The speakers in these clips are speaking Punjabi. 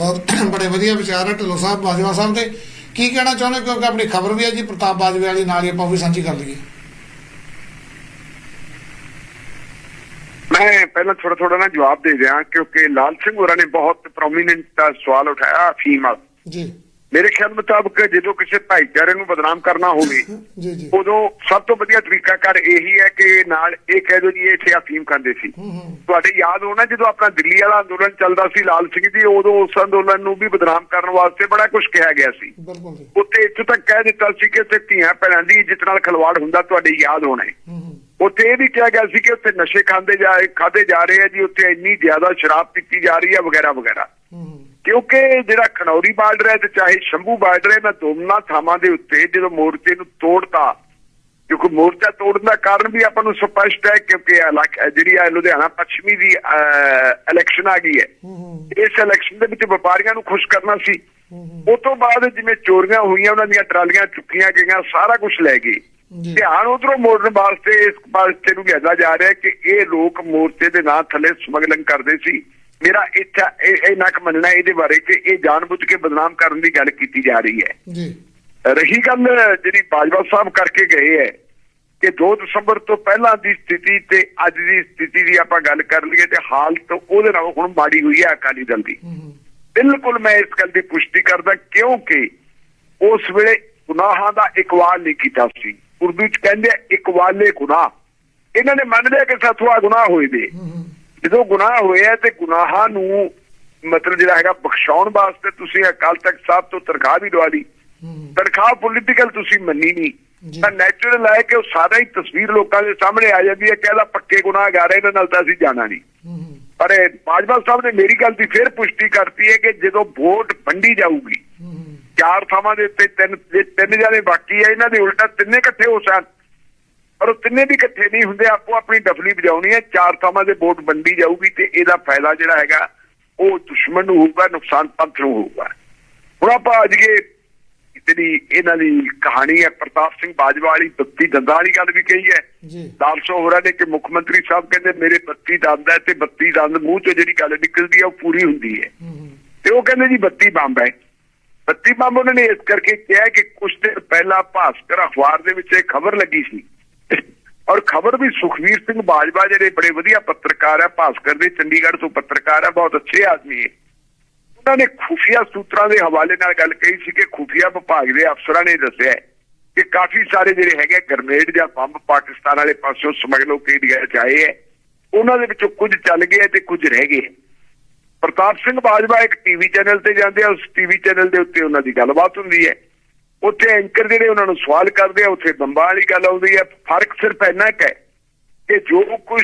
ਬਹੁਤ ਬੜੇ ਵਧੀਆ ਵਿਚਾਰ ਹੈ ਢਿੱਲੋਂ ਸਾਹਿਬ ਬਾਜਵਾ ਸਾਹਿਬ ਦੇ। ਕੀ ਕਹਿਣਾ ਚਾਹੁੰਦੇ ਕਿਉਂਕਿ ਆਪਣੀ ਖਬਰ ਵੀ ਹੈ ਜੀ ਪ੍ਰਤਾਪ ਬਾਜਵੇ ਵਾਲੀ ਨਾਲ ਹੀ ਆਪਾਂ ਵੀ ਸਾਂਝੀ ਕਰ ਲਈਏ। ਮੈਂ ਪਹਿਲਾਂ ਥੋੜਾ ਥੋੜਾ ਨਾ ਜਵਾਬ ਦੇ ਦਿਆਂ ਕਿਉਂਕਿ ਲਾਲ ਸਿੰਘ ਹੋਰਾਂ ਨੇ ਬਹੁਤ ਪ੍ਰੋਮੀਨੈਂਟ ਸਵਾਲ ਉਠਾਇਆ ਅਫੀਮ। ਜੀ। ਮੇਰੇ ਖਿਆਲ ਮੁਤਾਬਕ ਜਦੋਂ ਕਿਸੇ ਭਾਈਚਾਰੇ ਨੂੰ ਬਦਨਾਮ ਕਰਨਾ ਹੋਵੇ ਜੀ ਜੀ ਉਦੋਂ ਸਭ ਤੋਂ ਵਧੀਆ ਤਰੀਕਾ ਕਰ ਇਹੀ ਹੈ ਕਿ ਨਾਲ ਇਹ ਕਹਿ ਦਿਓ ਜੀ ਇਹ ਇੱਥੇ ਅਫੀਮ ਖਾਂਦੇ ਸੀ। ਤੁਹਾਡੇ ਯਾਦ ਹੋਣਾ ਜਦੋਂ ਆਪਣਾ ਦਿੱਲੀ ਵਾਲਾ ਅੰਦੋਲਨ ਚੱਲਦਾ ਸੀ ਲਾਲ ਸਿੰਘ ਜੀ ਉਦੋਂ ਉਸ ਅੰਦੋਲਨ ਨੂੰ ਵੀ ਬਦਨਾਮ ਕਰਨ ਵਾਸਤੇ ਬੜਾ ਕੁਝ ਕਿਹਾ ਗਿਆ ਸੀ। ਉੱਥੇ ਇੱਥੇ ਤੱਕ ਕਹਿ ਦਿੱਤਾ ਸੀ ਕਿ ਉੱਥੇ ਧੀਆਂ ਭੈਣਾਂ ਦੀ ਇੱਜ਼ਤ ਨਾਲ ਖਲਵਾੜ ਹੁੰਦਾ ਤੁਹਾਡੇ ਯਾਦ ਹੋਣਾ ਉੱਥੇ ਇਹ ਵੀ ਕਿਹਾ ਗਿਆ ਸੀ ਕਿ ਉੱਥੇ ਨਸ਼ੇ ਖਾਂਦੇ ਜਾ ਖਾਦੇ ਜਾ ਰਹੇ ਆ ਜੀ ਉੱਥੇ ਇੰਨੀ ਜ਼ਿਆਦਾ ਸ਼ਰਾਬ ਪੀਤੀ ਜਾ ਰਹੀ ਹੈ ਵਗੈਰਾ ਵਗੈਰਾ। ਕਿਉਂਕਿ ਜਿਹੜਾ ਖਨੌਰੀ ਬਾਰਡਰ ਹੈ ਤੇ ਚਾਹੇ ਸ਼ੰਭੂ ਬਾਰਡਰ ਹੈ ਨਾ ਦੋਨਾਂ ਥਾਵਾਂ ਦੇ ਉੱਤੇ ਜਦੋਂ ਮੋਰਚੇ ਨੂੰ ਤੋੜਤਾ ਕਿਉਂਕਿ ਮੋਰਚਾ ਤੋੜਨ ਦਾ ਕਾਰਨ ਵੀ ਆਪਾਂ ਨੂੰ ਸਪਸ਼ਟ ਹੈ ਕਿਉਂਕਿ ਜਿਹੜੀ ਆ ਲੁਧਿਆਣਾ ਪੱਛਮੀ ਦੀ ਇਲੈਕਸ਼ਨ ਆ ਗਈ ਹੈ। ਇਸ ਇਲੈਕਸ਼ਨ ਦੇ ਵਿੱਚ ਵਪਾਰੀਆਂ ਨੂੰ ਖੁਸ਼ ਕਰਨਾ ਸੀ। ਉਸ ਤੋਂ ਬਾਅਦ ਜਿਵੇਂ ਚੋਰੀਆਂ ਹੋਈਆਂ ਉਹਨਾਂ ਦੀਆਂ ਟਰਾਲੀਆਂ ਚੁੱਕੀਆਂ ਗਈਆਂ ਸਾਰਾ ਕੁਝ ਲੈ ਗਏ। ਧਿਆਨ ਉਧਰੋਂ ਮੋੜਨ ਵਾਸਤੇ ਇਸ ਪਾਸੇ ਨੂੰ ਲਿਆਦਾ ਜਾ ਰਿਹਾ ਕਿ ਇਹ ਲੋਕ ਮੋਰਚੇ ਦੇ ਨਾਂ ਥੱਲੇ ਸਮਗਲਿੰਗ ਕਰਦੇ ਸੀ। ਮੇਰਾ ਇੱਛਾ ਇਹ ਨੱਕ ਮੰਨਣਾ ਇਹਦੇ ਬਾਰੇ ਕਿ ਇਹ ਜਾਣਬੁੱਝ ਕੇ ਬਦਨਾਮ ਕਰਨ ਦੀ ਗੱਲ ਕੀਤੀ ਜਾ ਰਹੀ ਹੈ। ਜੀ। ਰਹੀ ਗੱਲ ਜਿਹੜੀ ਬਾਜਵਾ ਸਾਹਿਬ ਕਰਕੇ ਗਏ ਹੈ ਕਿ 2 ਦਸੰਬਰ ਤੋਂ ਪਹਿਲਾਂ ਦੀ ਸਥਿਤੀ ਤੇ ਅੱਜ ਦੀ ਸਥਿਤੀ ਦੀ ਆਪਾਂ ਗੱਲ ਕਰ ਲਈਏ ਤੇ ਹਾਲਤ ਉਹਦੇ ਨਾਲੋਂ ਹੁਣ ਮਾੜੀ ਹੋਈ ਹੈ ਅਕਾਲੀ ਦਲ ਦੀ। ਬਿਲਕੁਲ ਮੈਂ ਇਸ ਗੱਲ ਦੀ ਪੁਸ਼ਟੀ ਕਰਦਾ ਕਿਉਂਕਿ ਉਸ ਵੇਲੇ ਗੁਨਾਹਾਂ ਦਾ ਇਕਵਾਲ ਨਹੀਂ ਕੀਤਾ ਸੀ। ਉਰਦੂ ਚ ਕਹਿੰਦੇ ਇਕਵਾਲੇ ਗੁਨਾਹ। ਇਹਨਾਂ ਨੇ ਮੰਨ ਲਿਆ ਕਿ ਸਾਥੋਂ ਆ ਗੁਨਾਹ ਹੋਏ ਦੇ ਜਦੋਂ ਗੁਨਾਹ ਹੋਇਆ ਤੇ ਗੁਨਾਹਾਂ ਨੂੰ ਮਤਲਬ ਜਿਹੜਾ ਹੈਗਾ ਬਖਸ਼ਾਉਣ ਵਾਸਤੇ ਤੁਸੀਂ ਅਕਾਲ ਤਖਤ ਸਾਹਿਬ ਤੋਂ ਤਨਖਾਹ ਵੀ ਦਵਾ ਲਈ। ਤਨਖਾਹ ਪੋਲੀਟੀਕਲ ਤੁਸੀਂ ਮੰਨੀ ਨਹੀਂ। ਤਾਂ ਨੈਚੁਰਲ ਹੈ ਕਿ ਉਹ ਸਾਰਾ ਹੀ ਤਸਵੀਰ ਲੋਕਾਂ ਦੇ ਸਾਹਮਣੇ ਆ ਜਾਂਦੀ ਹੈ ਕਿ ਇਹਦਾ ਪੱਕੇ ਗੁਨਾਹਗਾਰ ਇਹਨਾਂ ਨਾਲ ਤਾਂ ਅਸੀਂ ਜਾਣਾ ਨਹੀਂ। ਪਰ ਬਾਜਵਾ ਸਾਹਿਬ ਨੇ ਮੇਰੀ ਗੱਲ ਦੀ ਫਿਰ ਪੁਸ਼ਟੀ ਕਰਤੀ ਹੈ ਕਿ ਜਦੋਂ ਵੋਟ ਵੰਡੀ ਜਾਊਗੀ ਚਾਰ ਥਾਵਾਂ ਦੇ ਉੱਤੇ ਤਿੰਨ ਜੇ ਤਿੰਨ ਜਾਨੇ ਬਾਕੀ ਹੈ ਇਹਨਾਂ ਦੇ ਉਲਟਾ ਤਿੰਨੇ ਇਕੱਠੇ ਹੋ ਸਨ ਪਰ ਉਹ ਤਿੰਨੇ ਵੀ ਇਕੱਠੇ ਨਹੀਂ ਹੁੰਦੇ ਆਪੋ ਆਪਣੀ ਡਫਲੀ ਵਜਾਉਣੀ ਹੈ ਚਾਰ ਥਾਵਾਂ ਦੇ ਵੋਟ ਵੰਡੀ ਜਾਊਗੀ ਤੇ ਇਹਦਾ ਫਾਇਦਾ ਜਿਹੜਾ ਹੈਗਾ ਉਹ ਦੁਸ਼ਮਣ ਨੂੰ ਹੋਊਗਾ ਨੁਕਸਾਨ ਪੰਥ ਨੂੰ ਹੋਊਗਾ। ਹੁਣ ਆਪਾਂ ਅੱਜ ਕੇ ਜਿਹੜੀ ਇਹਨਾਂ ਦੀ ਕਹਾਣੀ ਹੈ ਪ੍ਰਤਾਪ ਸਿੰਘ ਬਾਜਵਾ ਵਾਲੀ ਬੱਤੀ ਦੰਦਾਂ ਵਾਲੀ ਗੱਲ ਵੀ ਕਹੀ ਹੈ। ਜੀ। ਦਾਲਸੋ ਹੋਰਾਂ ਨੇ ਕਿ ਮੁੱਖ ਮੰਤਰੀ ਸਾਹਿਬ ਕਹਿੰਦੇ ਮੇਰੇ 32 ਦੰਦ ਹੈ ਤੇ 32 ਦੰਦ ਮੂੰਹ ਚੋਂ ਜਿਹੜੀ ਗੱਲ ਨਿਕਲਦੀ ਹੈ ਉਹ ਪੂਰੀ ਹੁੰਦੀ ਹੈ। ਤੇ ਉਹ ਕਹਿੰਦੇ ਜੀ 32 ਬੰਬ ਹੈ। 32 ਬੰਬ ਉਹਨਾਂ ਨੇ ਇਸ ਕਰਕੇ ਕਿਹਾ ਕਿ ਕੁਝ ਦਿਨ ਪਹਿਲਾਂ ਭਾਸਕਰ ਅਖਬਾਰ ਦੇ ਵਿੱਚ ਇਹ ਖਬਰ ਲੱਗੀ ਸੀ ਔਰ ਖਬਰ ਵੀ ਸੁਖਵੀਰ ਸਿੰਘ ਬਾਜਵਾ ਜਿਹੜੇ ਬੜੇ ਵਧੀਆ ਪੱਤਰਕਾਰ ਹੈ ਭਾਸਕਰ ਦੇ, ਚੰਡੀਗੜ੍ਹ ਤੋਂ ਪੱਤਰਕਾਰ ਹੈ ਬਹੁਤ ਅੱਛੇ ਆਦਮੀ ਹੈ ਉਹਨਾਂ ਨੇ ਖੁਫੀਆ ਸੂਤਰਾਂ ਦੇ ਹਵਾਲੇ ਨਾਲ ਗੱਲ ਕਹੀ ਸੀ ਕਿ ਖੁਫੀਆ ਵਿਭਾਗ ਦੇ ਅਫਸਰਾਂ ਨੇ ਦੱਸਿਆ ਕਿ ਕਾਫੀ ਸਾਰੇ ਜਿਹੜੇ ਹੈਗੇ ਗਰਨੇਡ ਜਾਂ ਬੰਬ ਪਾਕਿਸਤਾਨ ਵਾਲੇ ਪਾਸਿਓਂ ਸਮਗਲ ਹੋ ਕੇ ਇੰਡੀਆ ਚ ਆਏ ਹੈ ਉਹਨਾਂ ਦੇ ਵਿੱਚੋਂ ਕੁਝ ਚੱਲ ਗਏ ਤੇ ਕੁਝ ਰਹਿ ਗਏ ਪ੍ਰਤਾਪ ਸਿੰਘ ਬਾਜਵਾ ਇੱਕ ਟੀਵੀ ਚੈਨਲ ਤੇ ਜਾਂਦੇ ਆ, ਉਸ ਟੀਵੀ ਚੈਨਲ ਦੇ ਉੱਤੇ ਉਹਨਾਂ ਦੀ ਗੱਲਬਾਤ ਹੁੰਦੀ ਹੈ। ਉੱਥੇ ਐਂਕਰ ਜਿਹੜੇ ਉਹਨਾਂ ਨੂੰ ਸਵਾਲ ਕਰਦੇ ਆ ਉੱਥੇ ਬੰਬਾਂ ਵਾਲੀ ਗੱਲ ਆਉਂਦੀ ਹੈ ਫ਼ਰਕ ਸਿਰਫ ਇੰਨਾ ਕੁ ਹੈ ਕਿ ਜੋ ਕੁਝ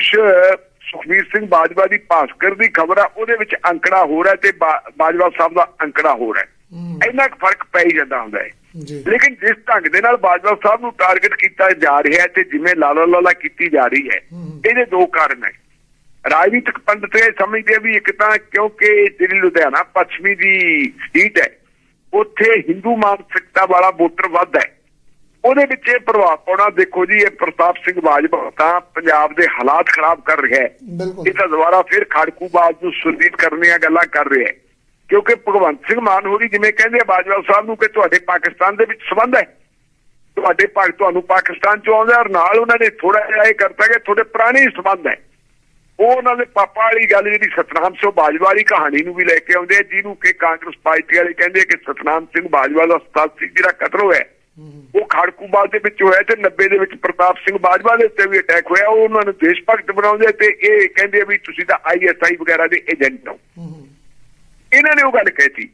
ਸੁਖਵੀਰ ਸਿੰਘ ਬਾਜਵਾ ਦੀ ਭਾਸਕਰ ਦੀ ਖਬਰ ਆ ਉਹਦੇ ਵਿੱਚ ਅੰਕੜਾ ਹੋ ਰਿਹਾ ਤੇ ਬਾਜਵਾ ਸਾਹਿਬ ਦਾ ਅੰਕੜਾ ਹੋ। ਰਿਹਾ ਇੰਨਾ ਕੁ ਫ਼ਰਕ ਪੈ ਹੀ ਜਾਂਦਾ ਹੁੰਦਾ ਹੈ। ਲੇਕਿਨ ਜਿਸ ਢੰਗ ਦੇ ਨਾਲ ਬਾਜਵਾ ਸਾਹਿਬ ਨੂੰ ਟਾਰਗੇਟ ਕੀਤਾ ਜਾ ਰਿਹਾ ਹੈ ਤੇ ਜਿਵੇਂ ਲਾਲਾ ਲਾਲਾ ਕੀਤੀ ਜਾ ਰਹੀ ਹੈ ਹੂੰ। ਇਹਦੇ ਦੋ ਕਾਰਨ ਹੈ। ਰਾਜਨੀਤਿਕ ਪੰਡਤ ਇਹ ਸਮਝਦੇ ਆ ਵੀ ਇੱਕ ਤਾਂ ਕਿਉਂਕਿ ਜਿਹੜੀ ਲੁਧਿਆਣਾ ਪੱਛਮੀ ਦੀ ਸੀਟ ਹੈ ਉੱਥੇ ਹਿੰਦੂ ਮਾਨਸਿਕਤਾ ਵਾਲਾ ਵੋਟਰ ਵੱਧ ਹੈ। ਉਹਦੇ ਵਿੱਚ ਇਹ ਪ੍ਰਭਾਵ ਪਾਉਣਾ ਦੇਖੋ ਜੀ ਇਹ ਪ੍ਰਤਾਪ ਸਿੰਘ ਬਾਜਵਾ ਤਾਂ ਪੰਜਾਬ ਦੇ ਹਾਲਾਤ ਖਰਾਬ ਕਰ ਰਿਹਾ ਹੈ। ਇਹ ਤਾਂ ਦੁਬਾਰਾ ਫਿਰ ਖੜਕੂਬਾਜ਼ ਨੂੰ ਸੁਰਜੀਤ ਕਰਨ ਦੀਆਂ ਗੱਲਾਂ ਕਰ ਰਿਹਾ ਹੈ। ਕਿਉਂਕਿ ਭਗਵੰਤ ਸਿੰਘ ਮਾਨ ਹੋਰੀ ਜਿਵੇਂ ਕਹਿੰਦੇ ਆ ਬਾਜਵਾ ਸਾਹਿਬ ਨੂੰ ਕਿ ਤੁਹਾਡੇ ਪਾਕਿਸਤਾਨ ਦੇ ਵਿੱਚ ਸਬੰਧ ਹੈ। ਤੁਹਾਡੇ ਭਾਗ ਤੁਹਾਨੂੰ ਪਾਕਿਸਤਾਨ ਚੋਂ ਆਉਂਦਾ ਔਰ ਨਾਲ ਉਹਨਾਂ ਨੇ ਥੋੜਾ ਜਿਹਾ ਇਹ ਕਰਤਾ ਕਿ ਤੁਹਾਡੇ ਪੁਰਾਣੇ ਸਬੰਧ ਹੈ। ਉਹ ਉਹਨਾਂ ਦੇ ਪਾਪਾ ਵਾਲੀ ਗੱਲ ਜਿਹੜੀ ਸਤਨਾਮ ਸਿੰਘ ਬਾਜਵਾ ਵਾਲੀ ਕਹਾਣੀ ਨੂੰ ਵੀ ਲੈ ਕੇ ਆਉਂਦੇ ਆ, ਜਿਹਨੂੰ ਕਿ ਕਾਂਗਰਸ ਪਾਰਟੀ ਵਾਲੇ ਕਹਿੰਦੇ ਕਿ ਸਤਨਾਮ ਸਿੰਘ ਬਾਜਵਾ ਦਾ ਉਸਤਾਦ ਸੀ ਜਿਹੜਾ ਕਤਲ ਹੋਇਆ। ਹੈ। ਹੂੰ ਹੂੰ ਉਹ ਖੜਕੂਬਾਦ ਦੇ ਵਿੱਚ ਹੋਇਆ ਤੇ 90 ਦੇ ਵਿੱਚ ਪ੍ਰਤਾਪ ਸਿੰਘ ਬਾਜਵਾ ਦੇ ਉੱਤੇ ਵੀ ਅਟੈਕ ਹੋਇਆ। ਉਹ ਉਹਨਾਂ ਨੂੰ ਦੇਸ਼ ਭਗਤ ਬਣਾਉਂਦੇ ਤੇ ਇਹ ਕਹਿੰਦੇ ਵੀ ਤੁਸੀਂ ਤਾਂ ਆਈਐਸਆਈ ਵਗੈਰਾ ਦੇ ਏਜੰਟ ਹੋ। ਇਹਨਾਂ ਨੇ ਉਹ ਗੱਲ ਕਹਿਤੀ।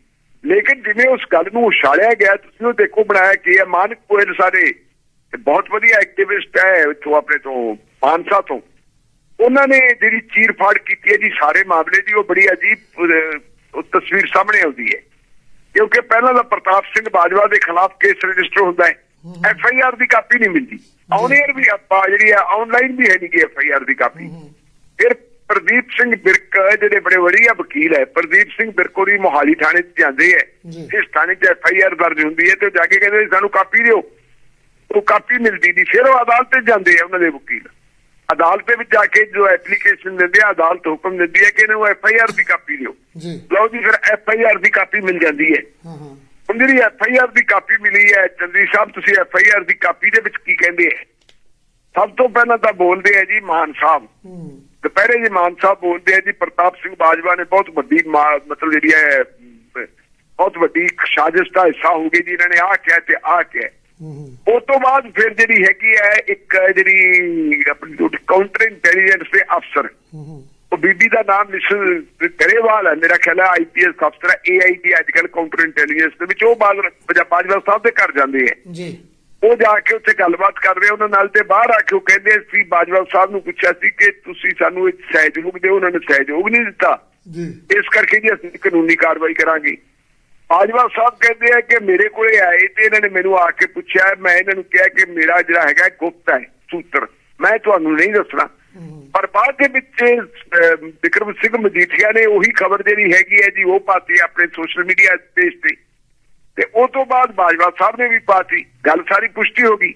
ਲੇਕਿਨ ਜਿਵੇਂ ਉਸ ਗੱਲ ਨੂੰ ਉਛਾਲਿਆ ਗਿਆ, ਤੁਸੀਂ ਉਹ ਦੇਖੋ ਬਣਾਇਆ ਕਿ ਇਹ ਮਾਨਕ ਕੋਇਲ ਸਾਡੇ ਬਹੁਤ ਵਧੀਆ ਐਕਟਿਵਿਸਟ ਹੈ ਇੱਥੋਂ ਆਪਣੇ ਤੋਂ, ਮਾਨਸਾ ਤੋਂ। ਉਹਨਾਂ ਨੇ ਜਿਹੜੀ ਚੀਰਫਾੜ ਕੀਤੀ ਹੈ ਜੀ ਸਾਰੇ ਮਾਮਲੇ ਦੀ ਉਹ ਬੜੀ ਅਜੀਬ ਤਸਵੀਰ ਸਾਹਮਣੇ ਆਉਂਦੀ ਹੈ। ਕਿਉਂਕਿ ਪਹਿਲਾਂ ਤਾਂ ਪ੍ਰਤਾਪ ਸਿੰਘ ਬਾਜਵਾ ਦੇ ਖਿਲਾਫ ਕੇਸ ਰਜਿਸਟਰ ਹੁੰਦਾ ਹੈ। ਐਫ ਆਈ ਆਰ ਦੀ ਕਾਪੀ ਨਹੀਂ ਮਿਲਦੀ। ਆਨਲਾਈਨ ਵੀ ਆਪਾਂ ਜਿਹੜੀ ਆ ਆਨਲਾਈਨ ਵੀ ਹੈ ਨਹੀਂ ਕਿ ਐਫ ਆਈ ਆਰ ਦੀ ਕਾਪੀ। ਫਿਰ ਪ੍ਰਦੀਪ ਸਿੰਘ ਬਿਰਕ ਜਿਹੜੇ ਬੜੇ ਵਧੀਆ ਵਕੀਲ ਹੈ ਪ੍ਰਦੀਪ ਸਿੰਘ ਬਿਰਕੋਰੀ ਮੋਹਾਲੀ ਥਾਣੇ 'ਚ ਜਾਂਦੇ ਹੈ। ਇਸ ਥਾਣੇ 'ਚ ਐਫ ਆਈ ਆਰ ਦਰਜ ਹੁੰਦੀ ਹੈ ਤੇ ਉਹ ਜਾ ਕੇ ਕਹਿੰਦੇ ਸਾਨੂੰ ਕਾਪੀ ਦਿਓ। ਉਹ ਕਾਪੀ ਮਿਲਦੀ ਨਹੀਂ ਫਿਰ ਉਹ ਅਦਾਲਤ 'ਤੇ ਜਾਂਦੇ ਆ ਉਹਨਾਂ ਦੇ ਵਕੀਲ। ਅਦਾਲਤ ਦੇ ਵਿੱਚ ਜਾ ਕੇ ਜੋ ਐਪਲੀਕੇਸ਼ਨ ਦਿੰਦੇ ਆ ਅਦਾਲਤ ਹੁਕਮ ਦਿੰਦੀ ਹੈ ਕਿ ਇਹਨੂੰ ਐਫ ਆਈ ਆਰ ਦੀ ਕਾਪੀ ਦਿਓ। ਜੀ। ਲਓ ਜੀ ਫਿਰ ਐਫ ਆਈ ਆਰ ਦੀ ਕਾਪੀ ਮਿਲ ਜਾਂਦੀ ਹੈ। ਹਾਂ ਹਾਂ। ਹੁਣ ਜਿਹੜੀ ਐਫ ਆਈ ਆਰ ਦੀ ਕਾਪੀ ਮਿਲੀ ਹੈ ਚੰਦੀ ਸਾਹਿਬ ਤੁਸੀਂ ਐਫ ਆਈ ਆਰ ਦੀ ਕਾਪੀ ਦੇ ਵਿੱਚ ਕੀ ਕਹਿੰਦੇ ਹੈ? ਸਭ ਤੋਂ ਪਹਿਲਾਂ ਤਾਂ ਬੋਲਦੇ ਆ ਜੀ ਮਾਨ ਸਾਹਿਬ। ਹੂੰ। ਦੁਪਹਿਰੇ ਜੀ ਮਾਨ ਸਾਹਿਬ ਬੋਲਦੇ ਆ ਜੀ ਪ੍ਰਤਾਪ ਸਿੰਘ ਬਾਜਵਾ ਨੇ ਬਹੁਤ ਵੱਡੀ ਮਤਲਬ ਜਿਹੜੀ ਹੈ ਬਹੁਤ ਵੱਡੀ ਸਾਜ਼ਿਸ਼ ਦਾ ਹਿੱਸਾ ਹੋ ਗਈ ਜੀ। ਇਹਨਾਂ ਨੇ ਆਹ ਕਿਹਾ ਤੇ ਆਹ ਕਿਹਾ। ਉਸ ਤੋਂ ਬਾਅਦ ਫਿਰ ਜਿਹੜੀ ਹੈਗੀ ਹੈ ਇੱਕ ਜਿਹੜੀ ਆਪਣੀ ਕਾਊਂਟਰ ਇੰਟੈਲੀਜੈਂਸ ਦੇ ਅਫਸਰ ਉਹ ਬੀਬੀ ਦਾ ਨਾਮ ਮਿਸ ਗਰੇਵਾਲ ਹੈ ਮੇਰਾ ਖਿਆਲ ਹੈ ਆਈਪੀਐਸ ਅਫਸਰ ਹੈ ਏਆਈਟੀ ਅੱਜ ਕੱਲ ਕਾਊਂਟਰ ਇੰਟੈਲੀਜੈਂਸ ਦੇ ਵਿੱਚ ਉਹ ਬਾਦ ਬਾਜਵਾ ਸਾਹਿਬ ਦੇ ਘਰ ਜਾਂਦੇ ਹੈ। ਜੀ। ਉਹ ਜਾ ਕੇ ਉੱਥੇ ਗੱਲਬਾਤ ਕਰਦੇ ਆ ਉਹਨਾਂ ਨਾਲ ਤੇ ਬਾਹਰ ਆ ਕੇ ਉਹ ਕਹਿੰਦੇ ਸੀ ਬਾਜਵਾ ਸਾਹਿਬ ਨੂੰ ਪੁੱਛਿਆ ਸੀ ਕਿ ਤੁਸੀਂ ਸਾਨੂੰ ਇਹ ਸਹਿਯੋਗ ਦਿਓ ਉਹਨਾਂ ਨੇ ਸਹਿਯੋਗ ਨਹੀਂ ਦਿੱਤਾ। ਜੀ। ਇਸ ਕਰਕੇ ਜੀ ਅਸੀਂ ਕਾਨੂੰਨੀ ਕਾਰਵਾਈ ਕਰਾਂਗੇ। ਬਾਜਵਾ ਸਾਹਿਬ ਕਹਿੰਦੇ ਆ ਕਿ ਮੇਰੇ ਕੋਲੇ ਆਏ ਤੇ ਇਹਨਾਂ ਨੇ ਮੈਨੂੰ ਆ ਕੇ ਪੁੱਛਿਆ ਮੈਂ ਇਹਨਾਂ ਨੂੰ ਕਿਹਾ ਕਿ ਮੇਰਾ ਜਿਹੜਾ ਹੈਗਾ ਗੁਪਤ ਹੈ ਸੂਤਰ। ਮੈਂ ਤੁਹਾਨੂੰ ਨਹੀਂ ਦੱਸਣਾ। ਪਰ ਬਾਅਦ ਦੇ ਵਿੱਚ ਅਹ, ਵਿਕਰਮ ਸਿੰਘ ਮਜੀਠੀਆ ਨੇ ਉਹੀ ਖਬਰ ਜਿਹੜੀ ਹੈਗੀ ਹੈ ਜੀ ਉਹ ਪਾਤੀ ਆਪਣੇ ਸੋਸ਼ਲ ਮੀਡੀਆ ਪੇਜ ਤੇ। ਤੇ ਉਸ ਤੋਂ ਬਾਅਦ ਬਾਜਵਾ ਸਾਹਿਬ ਨੇ ਵੀ ਪਾਤੀ। ਗੱਲ ਸਾਰੀ ਪੁਸ਼ਟੀ ਹੋ ਗਈ।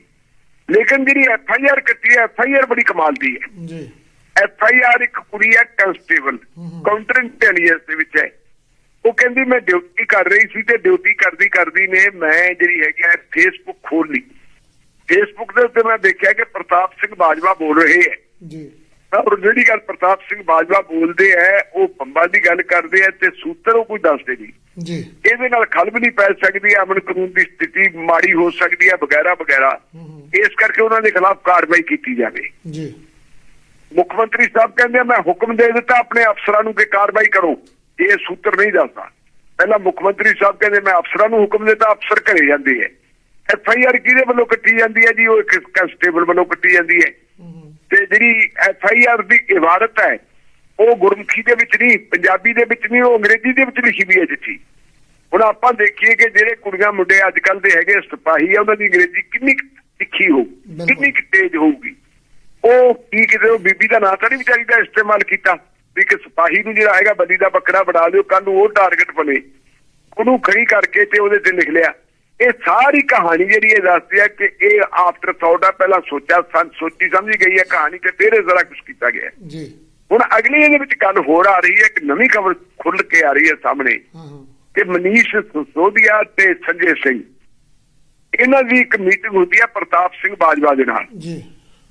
ਲੇਕਿਨ ਜਿਹੜੀ ਐਫ ਆਈ ਆਰ ਕੱਟੀ ਹੈ ਐਫ ਆਈ ਆਰ ਬੜੀ ਕਮਾਲ ਦੀ ਹੈ। ਜੀ। ਐਫ ਆਈ ਆਰ ਇੱਕ ਕੁੜੀ ਹੈ ਕਨਸਟੇਬਲ ਹਮ। ਕਾਊਂਟਰ ਇੰਟੈਲੀਜੈਂਸ ਦੇ ਵਿੱਚ ਹੈ। ਉਹ ਕਹਿੰਦੀ ਮੈਂ ਡਿਊਟੀ ਕਰ ਰਹੀ ਸੀ ਤੇ ਡਿਊਟੀ ਕਰਦੀ ਕਰਦੀ ਨੇ ਮੈਂ ਜਿਹੜੀ ਹੈਗੀ ਹੈ ਫੇਸਬੁੱਕ ਖੋਲ ਲਈ ਫੇਸਬੁੱਕ ਦੇ ਉੱਤੇ ਮੈਂ ਦੇਖਿਆ ਕਿ ਪ੍ਰਤਾਪ ਸਿੰਘ ਬਾਜਵਾ ਬੋਲ ਰਹੇ ਹੈ। ਜੀ। ਔਰ ਜਿਹੜੀ ਗੱਲ ਪ੍ਰਤਾਪ ਸਿੰਘ ਬਾਜਵਾ ਬੋਲਦੇ ਹੈ ਉਹ ਬੰਬਾ ਦੀ ਗੱਲ ਕਰਦੇ ਆ ਤੇ ਸੂਤਰ ਉਹ ਕੋਈ ਦੱਸਦੇ ਨਹੀਂ। ਜੀ। ਇਹਦੇ ਨਾਲ ਖਲਬ ਨਹੀਂ ਪੈ ਸਕਦੀ ਅਮਨ ਕਾਨੂੰਨ ਦੀ ਸਥਿਤੀ ਮਾੜੀ ਹੋ ਸਕਦੀ ਹੈ ਵਗੈਰਾ ਵਗੈਰਾ। ਇਸ ਕਰਕੇ ਉਹਨਾਂ ਦੇ ਖਿਲਾਫ ਕਾਰਵਾਈ ਕੀਤੀ ਜਾਵੇ। ਜੀ। ਮੁੱਖ ਮੰਤਰੀ ਸਾਹਿਬ ਕਹਿੰਦੇ ਮੈਂ ਹੁਕਮ ਦੇ ਦਿੱਤਾ ਆਪਣੇ ਅਫਸਰਾਂ ਨੂੰ ਕਿ ਕਾਰਵਾਈ ਕਰੋ। ਇਹ ਸੂਤਰ ਨਹੀਂ ਦੱਸਦਾ। ਪਹਿਲਾਂ ਮੁੱਖ ਮੰਤਰੀ ਸਾਹਿਬ ਕਹਿੰਦੇ ਮੈਂ ਅਫਸਰਾਂ ਨੂੰ ਹੁਕਮ ਦਿੱਤਾ ਅਫਸਰ ਘਰੇ ਜਾਂਦੇ ਹੈ ਐਫ ਆਈ ਆਰ ਕਿਹਦੇ ਵੱਲੋਂ ਕੱਟੀ ਜਾਂਦੀ ਹੈ ਜੀ? ਉਹ ਇੱਕ ਕਨਸਟੇਬਲ ਵੱਲੋਂ ਕੱਟੀ ਜਾਂਦੀ ਹੈ ਹੂੰ ਤੇ ਜਿਹੜੀ ਐਫ ਆਈ ਆਰ ਦੀ ਇਬਾਰਤ ਹੈ ਉਹ ਗੁਰਮੁਖੀ ਦੇ ਵਿੱਚ ਨਹੀਂ ਪੰਜਾਬੀ ਦੇ ਵਿੱਚ ਨਹੀਂ ਉਹ ਅੰਗਰੇਜ਼ੀ ਦੇ ਵਿੱਚ ਲਿਖੀ ਵੀ ਹੈ ਚਿੱਠੀ। ਹੁਣ ਆਪਾਂ ਦੇਖੀਏ ਕਿ ਜਿਹੜੇ ਕੁੜੀਆਂ ਮੁੰਡੇ ਅੱਜ ਕੱਲ ਦੇ ਹੈਗੇ ਸਿਪਾਹੀ ਆ ਉਹਨਾਂ ਦੀ ਅੰਗਰੇਜ਼ੀ ਕਿੰਨੀ ਤਿੱਖੀ ਬਿਲਕੁਲ। ਕਿੰਨੀ ਤੇਜ਼ ਹੋਊਗੀ। ਉਹ ਕੀ ਕਿਤੇ ਉਹ ਬੀਬੀ ਦਾ ਨਾਂ ਤਾਂ ਨਹੀਂ ਵਿਚਾਰੀ ਦਾ ਇਸਤੇਮਾਲ ਕੀਤਾ? ਵੀ ਕਿ ਸਿਪਾਹੀ ਨੂੰ ਜਿਹੜਾ ਹੈਗਾ ਬੱਦੀ ਦਾ ਬੱਕਰਾ ਬਣਾ ਲਿਓ ਕੱਲ ਨੂੰ ਉਹ ਟਾਰਗੇਟ ਬਣੇ। ਉਹਨੂੰ ਖੜੀ ਕਰਕੇ ਤੇ ਉਹਦੇ ਤੇ ਲਿਖ ਲਿਆ। ਇਹ ਸਾਰੀ ਕਹਾਣੀ ਜਿਹੜੀ ਇਹ ਦੱਸਦੀ ਹੈ ਕਿ ਇਹ ਆਫਟਰ ਥਾਟ ਆ ਪਹਿਲਾਂ ਸੋਚਿਆ ਸੰ ਸੋਚੀ ਸਮਝੀ ਗਈ ਹੈ ਕਹਾਣੀ ਤੇ ਤੇਰੇ ਜ਼ਰਾ ਕੁਝ ਕੀਤਾ ਗਿਆ। ਜੀ। ਹੁਣ ਅਗਲੀ ਇਹਦੇ ਵਿੱਚ ਗੱਲ ਹੋਰ ਆ ਰਹੀ ਹੈ ਇੱਕ ਨਵੀਂ ਖਬਰ ਖੁੱਲ ਕੇ ਆ ਰਹੀ ਹੈ ਸਾਹਮਣੇ। ਕਿ ਮਨੀਸ਼ ਸੋਧੀਆ ਤੇ ਸੰਜੇ ਸਿੰਘ। ਇਹਨਾਂ ਦੀ ਇੱਕ ਮੀਟਿੰਗ ਹੁੰਦੀ ਹੈ ਪ੍ਰਤਾਪ ਸਿੰਘ ਬਾਜਵਾ ਦੇ ਨਾਲ। ਜੀ।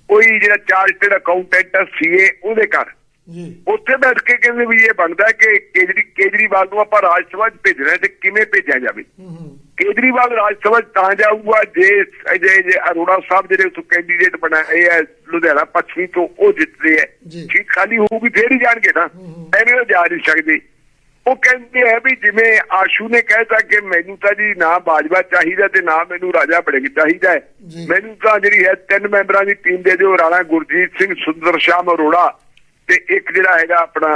ਕੋਈ ਜਿਹੜਾ ਚਾਰਟਰਡ ਅਕਾਊਂਟੈਂਟ ਸੀਏ ਉਹਦੇ ਘਰ। ਜੀ। ਉੱਥੇ ਬੈਠ ਕੇ ਕਹਿੰਦੇ ਵੀ ਇਹ ਬਣਦਾ ਕਿ ਕੇਜਰੀ ਕੇਜਰੀਵਾਲ ਨੂੰ ਆਪਾਂ ਰਾਜ ਸਭਾ 'ਚ ਭੇਜਣਾ ਤੇ ਕਿਵੇਂ ਭੇਜਿਆ ਜਾਵੇ? ਹੂੰ ਹੂੰ। ਕੇਜਰੀਵਾਲ ਰਾਜ ਸਭਾ 'ਚ ਤਾਂ ਜਾਊਗਾ ਜੇ ਜੇ ਜੇ ਅਰੋੜਾ ਸਾਹਿਬ ਜਿਹੜੇ ਉੱਥੋਂ ਕੈਂਡੀਡੇਟ ਬਣਾਏ ਆ ਲੁਧਿਆਣਾ ਪੱਛਮੀ ਤੋਂ ਉਹ ਜਿੱਤਦੇ ਆ। ਜੀ। ਸੀਟ ਖਾਲੀ ਹੋਊਗੀ ਫੇਰ ਹੀ ਜਾਣਗੇ ਨਾ। ਐਵੇਂ ਉਹ ਜਾ ਨਹੀਂ ਸਕਦੇ। ਉਹ ਕਹਿੰਦੇ ਆ ਵੀ ਜਿਵੇਂ ਆਸ਼ੂ ਨੇ ਕਹਿਤਾ ਕਿ ਮੈਨੂੰ ਤਾਂ ਜੀ ਨਾ ਬਾਜਵਾ ਚਾਹੀਦਾ ਤੇ ਨਾ ਮੈਨੂੰ ਰਾਜਾ ਬੜਿੰਗ ਚਾਹੀਦਾ। ਮੈਨੂੰ ਤਾਂ ਜਿਹੜੀ ਹੈ ਤਿੰਨ ਮੈਂਬਰਾਂ ਦੀ ਟੀਮ ਦੇ ਦਿਓ ਰਾਣਾ ਗੁਰਜੀਤ ਸਿੰਘ ਸੁੰਦਰ ਸ਼ਾਮ ਅਰੋੜਾ ਤੇ ਇੱਕ ਜਿਹੜਾ ਹੈਗਾ ਆਪਣਾ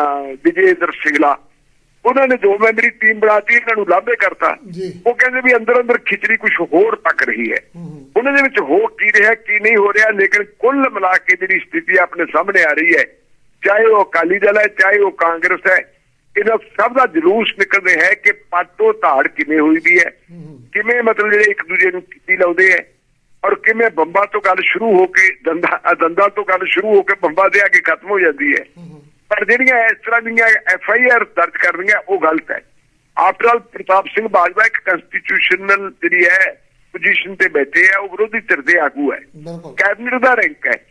ਵਿਜੇਂਦਰ ਸਿੰਗਲਾ ਉਹਨਾਂ ਨੇ ਦੋ ਮੈਂਬਰੀ ਟੀਮ ਬਣਾਤੀ ਇਹਨਾਂ ਨੂੰ ਲਾਭੇ ਕਰਤਾ। ਉਹ ਕਹਿੰਦੇ ਵੀ ਅੰਦਰ ਅੰਦਰ ਖਿਚੜੀ ਕੁਝ ਹੋਰ ਪੱਕ ਰਹੀ ਹੈ। ਉਹਨਾਂ ਦੇ ਵਿੱਚ ਹੋ ਕੀ ਰਿਹਾ ਕੀ ਨਹੀਂ ਹੋ ਰਿਹਾ ਲੇਕਿਨ ਕੁੱਲ ਮਿਲਾ ਕੇ ਜਿਹੜੀ ਸਥਿਤੀ ਆਪਣੇ ਸਾਹਮਣੇ ਆ ਰਹੀ ਹੈ ਚਾਹੇ ਉਹ ਅਕਾਲੀ ਦਲ ਹੈ ਚਾਹੇ ਉਹ ਕਾਂਗਰਸ ਹੈ ਇਹਨਾਂ ਸਭ ਦਾ ਜਲੂਸ ਨਿਕਲ ਰਿਹਾ ਹੈ ਕਿ ਪਾਟੋ ਧਾੜ ਕਿਵੇਂ ਹੋਈ ਵੀ ਹੂੰ। ਕਿਵੇਂ ਮਤਲਬ ਜਿਹੜੇ ਇੱਕ ਦੂਜੇ ਨੂੰ ਕੀਤੀ ਲਾਉਂਦੇ ਹੈ ਔਰ ਕਿਵੇਂ ਬੰਬਾਂ ਤੋਂ ਗੱਲ ਸ਼ੁਰੂ ਹੋ ਕੇ ਦੰਦਾ ਦੰਦਾਂ ਤੋਂ ਗੱਲ ਸ਼ੁਰੂ ਹੋ ਕੇ ਬੰਬਾਂ ਦੇ ਆ ਕੇ ਖਤਮ ਹੋ ਜਾਂਦੀ ਹੈ। ਪਰ ਜਿਹੜੀਆਂ ਇਸ ਤਰ੍ਹਾਂ ਦੀਆਂ ਐਫ ਆਈ ਆਰ ਦਰਜ ਕਰਨੀਆਂ ਉਹ ਗਲਤ ਹੈ। ਆਫਟਰ ਆਲ ਪ੍ਰਤਾਪ ਸਿੰਘ ਬਾਜਵਾ ਇੱਕ ਕਨਸਟੀਟਿਊਸ਼ਨਲ ਜਿਹੜੀ ਹੈ ਪੋਜੀਸ਼ਨ ਤੇ ਬੈਠੇ ਆ ਉਹ ਵਿਰੋਧੀ ਧਿਰ ਦੇ ਆਗੂ ਹੈ। ਕੈਬਨਿਟ ਦਾ ਰੈਂਕ ਹੈ।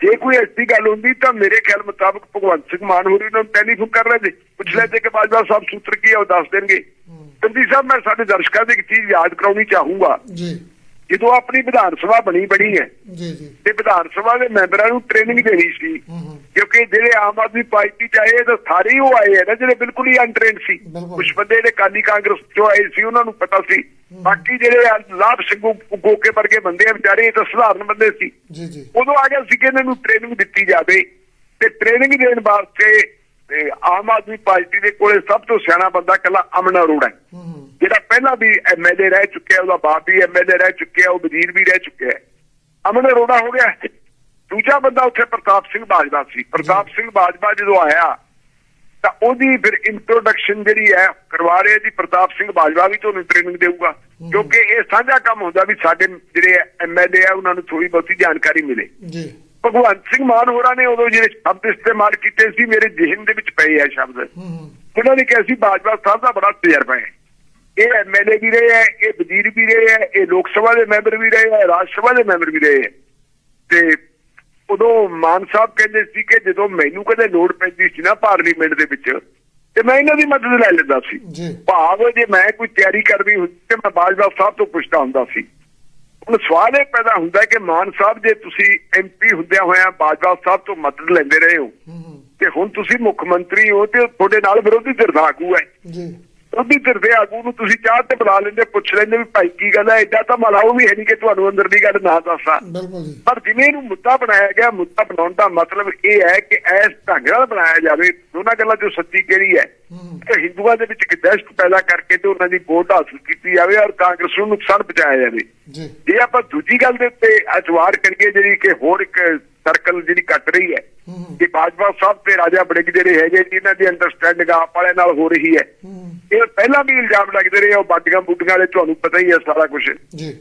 ਜੇ ਕੋਈ ਐਸੀ ਗੱਲ ਹੁੰਦੀ ਤਾਂ ਮੇਰੇ ਖਿਆਲ ਮੁਤਾਬਕ ਭਗਵੰਤ ਸਿੰਘ ਮਾਨ ਹੋਰੀ ਨੂੰ ਟੈਲੀਫੋਨ ਕਰ ਰਹੇ ਸੀ ਪੁੱਛ ਲੈਂਦੇ ਕਿ ਬਾਜਵਾ ਸਾਹਿਬ ਸੂਤਰ ਕੀ ਹੈ ਉਹ ਦੱਸ ਦੇਣਗੇ। ਕੰਦੀ ਸਾਹਿਬ ਮੈਂ ਸਾਡੇ ਦਰਸ਼ਕਾਂ ਦੇ ਇੱਕ ਚੀਜ਼ ਯਾਦ ਕਰਾਉਣੀ ਚਾਹੂੰਗਾ। ਜੀ। ਜਦੋਂ ਆਪਣੀ ਵਿਧਾਨ ਸਭਾ ਬਣੀ ਬਣੀ ਹੈ। ਜੀ ਜੀ। ਤੇ ਵਿਧਾਨ ਸਭਾ ਦੇ ਮੈਂਬਰਾਂ ਨੂੰ ਟ੍ਰੇਨਿੰਗ ਦੇਣੀ ਸੀ। ਹੂੰ ਹੂੰ। ਕਿਉਂਕਿ ਜਿਹੜੇ ਆਮ ਆਦਮੀ ਪਾਰਟੀ ਚ ਆਏ ਤਾਂ ਸਾਰੇ ਹੀ ਉਹ ਆਏ ਆ ਨਾ ਜਿਹੜੇ ਬਿਲਕੁਲ ਹੀ ਅਨਟ੍ਰੇਨਡ ਸੀ। ਕੁਝ ਬੰਦੇ ਜਿਹੜੇ ਕਾਲੀ ਕਾਂਗਰਸ ਚੋਂ ਆਏ ਸੀ ਉਹਨਾਂ ਨੂੰ ਪਤਾ ਸੀ। ਬਾਕੀ ਜਿਹੜੇ ਲਾਭ ਸਿੰਘੂ ਗੋਕੇ ਵਰਗੇ ਬੰਦੇ ਆ ਵਿਚਾਰੇ ਇਹ ਤਾਂ ਸਧਾਰਨ ਬੰਦੇ ਸੀ। ਜੀ ਜੀ। ਉਦੋਂ ਆ ਗਿਆ ਸੀ ਕਿ ਇਹਨਾਂ ਨੂੰ ਟ੍ਰੇਨਿੰਗ ਦਿੱਤੀ ਜਾਵੇ। ਤੇ ਟ੍ਰੇਨਿੰਗ ਦੇਣ ਵਾਸਤੇ ਆਮ ਆਦਮੀ ਪਾਰਟੀ ਦੇ ਕੋਲੇ ਸਭ ਤੋਂ ਸਿਆਣਾ ਬੰਦਾ ਕੱਲਾ ਅਮਨ ਅਰੋੜਾ ਹੈ। ਹੂੰ ਹੂੰ। ਜਿਹੜਾ ਪਹਿਲਾਂ ਵੀ ਐਮਐਲਏ ਰਹਿ ਚੁੱਕਿਆ ਉਹਦਾ ਬਾਪ ਵੀ ਐਮਐਲਏ ਰਹਿ ਚੁੱਕਿਆ ਉਹ ਵਜ਼ੀਰ ਵੀ ਰਹਿ ਚੁੱਕਿਆ। ਅਮਨ ਅਰੋੜਾ ਹੋ ਗਿਆ ਦੂਜਾ ਬੰਦਾ ਉੱਥੇ ਪ੍ਰਤਾਪ ਸਿੰਘ ਬਾਜਵਾ ਸੀ। ਪ੍ਰਤਾਪ ਸਿੰਘ ਬਾਜਵਾ ਜਦੋਂ ਆਇਆ ਤਾਂ ਉਹਦੀ ਫਿਰ ਇੰਟਰੋਡਕਸ਼ਨ ਜਿਹੜੀ ਹੈ ਕਰਵਾ ਰਹੇ ਜੀ ਪ੍ਰਤਾਪ ਸਿੰਘ ਬਾਜਵਾ ਵੀ ਤੁਹਾਨੂੰ ਟ੍ਰੇਨਿੰਗ ਦੇਊਗਾ। ਕਿਉਂਕਿ ਇਹ ਸਾਂਝਾ ਕੰਮ ਹੁੰਦਾ ਵੀ ਸਾਡੇ ਜਿਹੜੇ ਐਮਐਲਏ ਆ ਉਹਨਾਂ ਨੂੰ ਥੋੜੀ ਬਹੁਤੀ ਜਾਣਕਾਰੀ ਮਿਲੇ। ਜੀ। ਭਗਵੰਤ ਸਿੰਘ ਮਾਨ ਹੋਰਾਂ ਨੇ ਉਦੋਂ ਜਿਹੜੇ ਸ਼ਬਦ ਇਸਤੇਮਾਲ ਕੀਤੇ ਸੀ ਮੇਰੇ ਜ਼ਿਹਨ ਦੇ ਵਿੱਚ ਪਏ ਆ ਸ਼ਬਦ। ਉਹਨਾਂ ਨੇ ਕਿਹਾ ਸੀ ਬਾਜਵਾ ਸਾਹਿਬ ਦਾ ਬੜਾ ਤਜਰਬਾ ਹੈ। ਇਹ ਐਮਐਲਏ ਵੀ ਰਹੇ ਹੈ ਇਹ ਵਜ਼ੀਰ ਵੀ ਰਹੇ ਹੈ ਇਹ ਲੋਕ ਸਭਾ ਦੇ ਮੈਂਬਰ ਵੀ ਰਹੇ ਹੈ ਰਾਜ ਸਭਾ ਦੇ ਮੈਂਬਰ ਵੀ ਰਹੇ ਹੈ ਤੇ ਉਦੋਂ ਮਾਨ ਸਾਹਿਬ ਕਹਿੰਦੇ ਸੀ ਕਿ ਜਦੋਂ ਮੈਨੂੰ ਕਦੇ ਲੋੜ ਪੈਂਦੀ ਸੀ ਨਾ ਪਾਰਲੀਮੈਂਟ ਦੇ ਵਿੱਚ ਤੇ ਮੈਂ ਇਹਨਾਂ ਦੀ ਮਦਦ ਲੈ ਲੈਂਦਾ ਸੀ। ਭਾਵ ਜੇ ਮੈਂ ਕੋਈ ਤਿਆਰੀ ਕਰਨੀ ਹੁੰਦੀ ਤੇ ਮੈਂ ਬਾਜਵਾ ਸਾਹਿਬ ਤੋਂ ਪੁੱਛਦਾ ਹੁੰਦਾ ਸੀ। ਹੁਣ ਸਵਾਲ ਇਹ ਪੈਦਾ ਹੁੰਦਾ ਕਿ ਮਾਨ ਸਾਹਿਬ ਜੇ ਤੁਸੀਂ ਐਮਪੀ ਹੁੰਦਿਆਂ ਹੋਇਆਂ ਬਾਜਵਾ ਸਾਹਿਬ ਤੋਂ ਮਦਦ ਲੈਂਦੇ ਰਹੇ ਹੂੰ। ਤੇ ਹੁਣ ਤੁਸੀਂ ਮੁੱਖ ਮੰਤਰੀ ਹੋ ਤੇ ਤੁਹਾਡੇ ਨਾਲ ਵਿਰੋਧੀ ਧਿਰ ਦਾ ਆਗੂ ਹੈ। ਜੀ। ਧਿਰ ਦੇ ਆਗੂ ਨੂੰ ਤੁਸੀਂ ਚਾਹ ਤੇ ਬੁਲਾ ਲੈਂਦੇ ਪੁੱਛ ਲੈਂਦੇ ਵੀ ਭਾਈ ਕੀ ਗੱਲ ਹੈ ਐਡਾ ਤਾਂ ਮਲਾਉ ਵੀ ਹੈ ਨਹੀਂ ਕਿ ਤੁਹਾਨੂੰ ਅੰਦਰ ਦੀ ਗੱਲ ਨਾ ਦੱਸਾਂ। ਪਰ ਜਿਵੇਂ ਇਹਨੂੰ ਮੁੱਦਾ ਬਣਾਇਆ ਗਿਆ ਮੁੱਦਾ ਬਣਾਉਣ ਦਾ ਮਤਲਬ ਇਹ ਹੈ ਕਿ ਇਸ ਢੰਗ ਨਾਲ ਬਣਾਇਆ ਜਾਵੇ। ਦੋਨਾਂ ਗੱਲਾਂ ਜੋ ਸੱਚੀ ਕਿਹੜੀ ਹੈ? ਕਿ ਹਿੰਦੂਆਂ ਦੇ ਵਿੱਚ ਇੱਕ ਦਹਿਸ਼ਤ ਪੈਦਾ ਕਰਕੇ ਤੇ ਉਹਨਾਂ ਦੀ ਵੋਟ ਹਾਸਲ ਕੀਤੀ ਜਾਵੇ ਔਰ ਕਾਂਗਰਸ ਨੂੰ ਨੁਕਸਾਨ ਪਹੁੰਚਾਇਆ ਜਾਵੇ। ਜੀ। ਆਪਾਂ ਦੂਜੀ ਗੱਲ ਦੇ ਉੱਤੇ ਅਜਵਾਰ ਕਰੀਏ ਜਿਹੜੀ ਕਿ ਹੋਰ ਇੱਕ ਸਰਕਲ ਜਿਹੜੀ ਕੱਟ ਰਹੀ ਹੈ ਕਿ ਬਾਜਵਾ ਸਾਹਿਬ ਤੇ ਰਾਜਾ ਬੜਿੰਗ ਜਿਹੜੇ ਹੈਗੇ ਜਿਨ੍ਹਾਂ ਦੀ ਅੰਡਰਸਟੈਂਡਿੰਗ ਆਪ ਵਾਲਿਆਂ ਨਾਲ ਹੋ ਰਹੀ ਹੂੰ। ਇਹ ਪਹਿਲਾਂ ਵੀ ਇਲਜ਼ਾਮ ਲੱਗਦੇ ਰਹੇ ਉਹ ਬਾਟੀਆਂ ਬੂਟੀਆਂ ਵਾਲੇ, ਤੁਹਾਨੂੰ ਪਤਾ ਹੀ ਹੈ ਸਾਰਾ ਕੁਝ ਜੀ।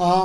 ਆ